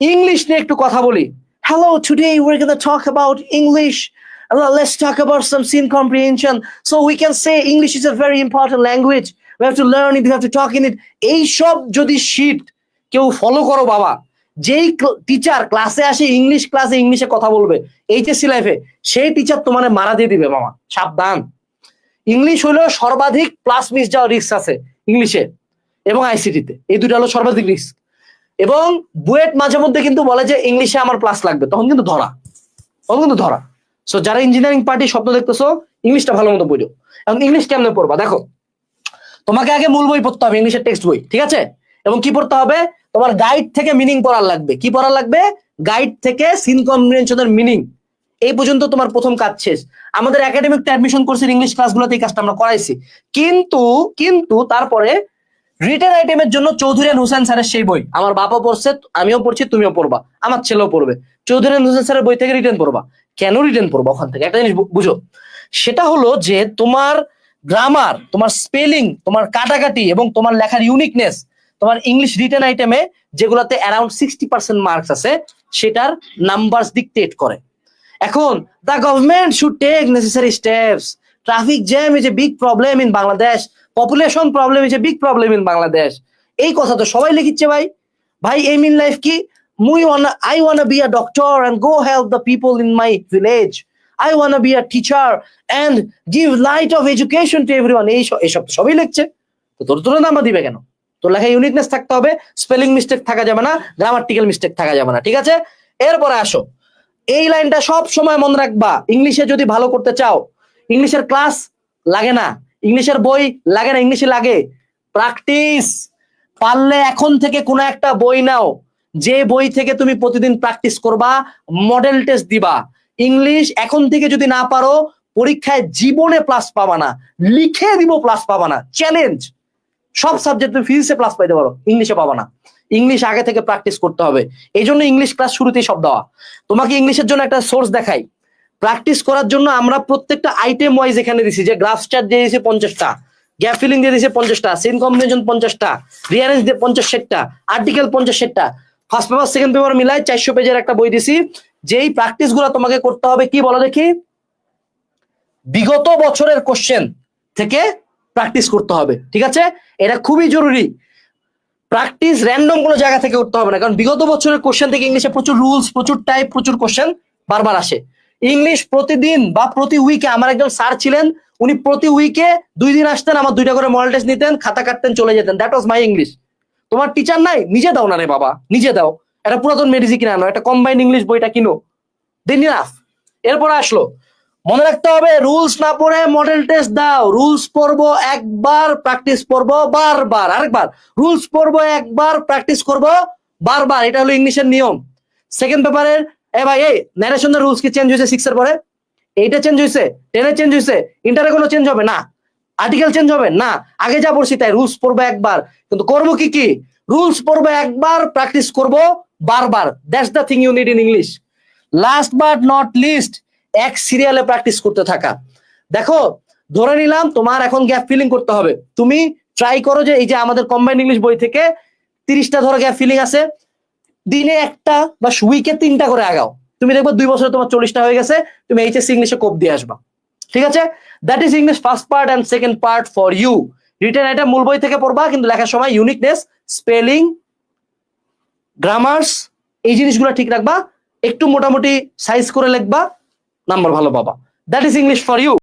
English নিয়ে একটু কথা বলি। Hello today we gonna talk about English let's talk about some seen comprehension so we can say English is a very important language we have to learn it have to talk in it এই সব যদি sheet কেউ follow করো বাবা, যেই teacher ক্লাসে আসে English ক্লাসে ইংলিশে কথা বলবে এইচএসসি লাইফে সেই টিচার তোমার মারা দিয়ে দিবে বাবা, সাবধান। ইংলিশ হলো সর্বাধিক প্লাস মিস যাওয়ার রিস্ক আছে ইংলিশে এবং আইসিটিতে এই দুটো হলো সর্বাধিক রিস্ক এবং বুয়েট মাঝে মধ্যে কিন্তু বলে যে ইংলিশে আমার প্লাস লাগবে, তখন কিন্তু ধরা। তখন কিন্তু ধরা। সো যারা ইঞ্জিনিয়ারিং পার্টি স্বপ্ন দেখতেছো, ইংলিশটা ভালো মতো পড়ো। এবং ইংলিশ কেমনে পড়বা? দেখো, তোমাকে আগে মূল বই পড়তে হবে, ইংলিশের টেক্সট বই, ঠিক আছে? এবং কি পড়তে হবে? তোমার গাইড থেকে মিনিং পড়ার লাগবে। কি পড়ার লাগবে? গাইড থেকে সিন কম্বিনেশনের মিনিং এই পর্যন্ত তোমার প্রথম কাজ শেষ। আমাদের একাডেমিক অ্যাডমিশন কোর্সের ইংলিশ ক্লাসগুলোতে এই কাজটা আমরা করাইছি। কিন্তু কিন্তু তারপরে রিটেন আইটেমের জন্য চৌধুরী হোসেন স্যারের সেই বই। আমার বাবা পড়ছে, আমিও পড়ছি, তুমিও পড়বা। আমার ছেলেও পড়বে। চৌধুরী হোসেন স্যারের বই থেকে রিটেন পড়বা। কেন রিটেন পড়বা ওখান থেকে? একটা জিনিস বুঝো। সেটা হলো যে তোমার গ্রামার তোমার স্পেলিং তোমার কাটাকাটি এবং তোমার লেখার ইউনিকনেস তোমার ইংলিশ রিটেন আইটেমে যেগুলোতে অ্যারাউন্ড সিক্সটি পার্সেন্ট মার্কস আছে, সেটার নাম্বার ডিকটেট করে। এখন the government should take necessary steps traffic jam is a big problem in Bangladesh population problem is a big problem in Bangladesh এই কথা তো সবাই লিখিচ্ছে ভাই। ভাই এম ইন লাইফ কি? মুই wanna I wanna be a doctor and go help the people in my village I wanna be a teacher and give light of education to everyone এই সব- এইসব তো সবই লিখছে। তো তোর তোর নাম্বার দিবে কেন? তোর লেখায় ইউনিকনেস থাকতে হবে স্পেলিং মিস্টেক থাকা যাবে না গ্রামাটিক্যাল মিস্টেক থাকা যাবে না, ঠিক আছে? এরপরে আসো। এই লাইনটা সব সময় মনে রাখবা। ইংলিশে যদি ভালো করতে চাও ইংলিশের ক্লাস লাগে না। ইংলিশের বই লাগে না ইংলিশে লাগে। প্র্যাকটিস পারলে এখন থেকে কোনো একটা বই নাও। যে বই থেকে তুমি প্রতিদিন প্র্যাকটিস করবা মডেল টেস্ট দিবা। ইংলিশ এখন থেকে যদি না পারো, পরীক্ষায় জীবনে প্লাস পাবা না। লিখে দিব প্লাস পাবা না। চ্যালেঞ্জ সব সাবজেক্ট তুমি ফিজিক্সে প্লাস পাইতে পারো ইংলিশে পাবা না। ইংলিশ আগে থেকে প্র্যাকটিস করতে হবে। এই জন্য ইংলিশ ক্লাস শুরুতেই সব দেওয়া। তোমাকে ইংলিশের জন্য একটা সোর্স দেখাই। প্র্যাকটিস করার জন্য আমরা প্রত্যেকটা আইটেম ওয়াইজ এখানে দিছি, যে গ্রাফ চার্ট দিয়ে দিয়েছি পঞ্চাশটা গ্যাপ ফিলিং দিয়ে দিয়েছে পঞ্চাশটা সিন কম্বিনেশন পঞ্চাশটা রিয়ারেন্স দিয়ে পঞ্চাশ সেটটা আর্টিকেল পঞ্চাশ সেটটা ফার্স্ট পেপার সেকেন্ড পেপার মিলাই চারশো পেজের একটা বই দিছি। যেই প্র্যাকটিসগুলো তোমাকে করতে হবে কি বলো দেখি? বিগত বছরের কোশ্চেন থেকে প্র্যাকটিস করতে হবে, ঠিক আছে? এটা খুবই জরুরি। প্র্যাকটিস র্যান্ডম কোনো জায়গা থেকে করতে হবে না, কারণ বিগত বছরের কোশ্চেন থেকে ইংলিশে প্রচুর রুলস প্রচুর টাইপ প্রচুর কোশ্চেন বারবার আসে। ইংলিশ প্রতিদিন বা প্রতি উইকে আমার একজন স্যার ছিলেন, উনি প্রতি উইকে দুই দিন আসতেন, আমার দুইটা করে মডেল টেস্ট নিতেন, খাতা কাটতেন, চলে যেতেন। দ্যাট ওয়াজ মাই ইংলিশ তোমার টিচার নাই? নিজে দাও না রে বাবা, নিজে দাও। একটা পুরাতন মেডিসি কিনে আনো, একটা কম্বাইন্ড ইংলিশ বইটা কিনো। দেন ইনাফ এরপর আসলো। মনে রাখতে হবে রুলস না পড়ে মডেল টেস্ট দাও। রুলস পড়ব, একবার প্র্যাকটিস করব বারবার, আরেকবার। রুলস পড়ব, একবার প্র্যাকটিস করব, বারবার। এটা হলো ইংলিশের নিয়ম। সেকেন্ড পেপারের এ ভাই, এই ন্যারেশনের রুলস কি চেঞ্জ হয়েছে সিক্স এর পরে? এইটা চেঞ্জ হয়েছে টেনে চেঞ্জ হয়েছে ইন্টারে কোনো চেঞ্জ হবে? না। আর্টিকেল চেঞ্জ হবে? না। আগে যা পড়ছি তাই রুলস পড়ব একবার। কিন্তু করব কি কি? রুলস পড়ব একবার প্র্যাকটিস করব বারবার। That's the thing you need in English last but not least এক সিরিয়ালে প্র্যাকটিস করতে থাকা। দেখো, ধরে নিলাম তোমার এখন গ্যাপ ফিলিং করতে হবে। তুমি ট্রাই করো যে এই যে আমাদের কম্বাইন্ড ইংলিশ বই থেকে তিরিশটা ধরো গ্যাপ ফিলিং আছে। দিনে একটা বা উইকে তিনটা করে আগাও। তুমি দেখবে দুই বছরে তোমার চল্লিশটা হয়ে গেছে, তুমি এইচএস ইংলিশে কোপ দিয়ে আসবা। ঠিক আছে? That is English first part and second part for you written এটা মূল বই থেকে পড়বা, কিন্তু লেখার সময় ইউনিকনেস স্পেলিং গ্রামার্স এই জিনিসগুলো ঠিক রাখবা। একটু মোটামুটি সাইজ করে লিখবা নাম্বার ভালো পাবা। That is English for you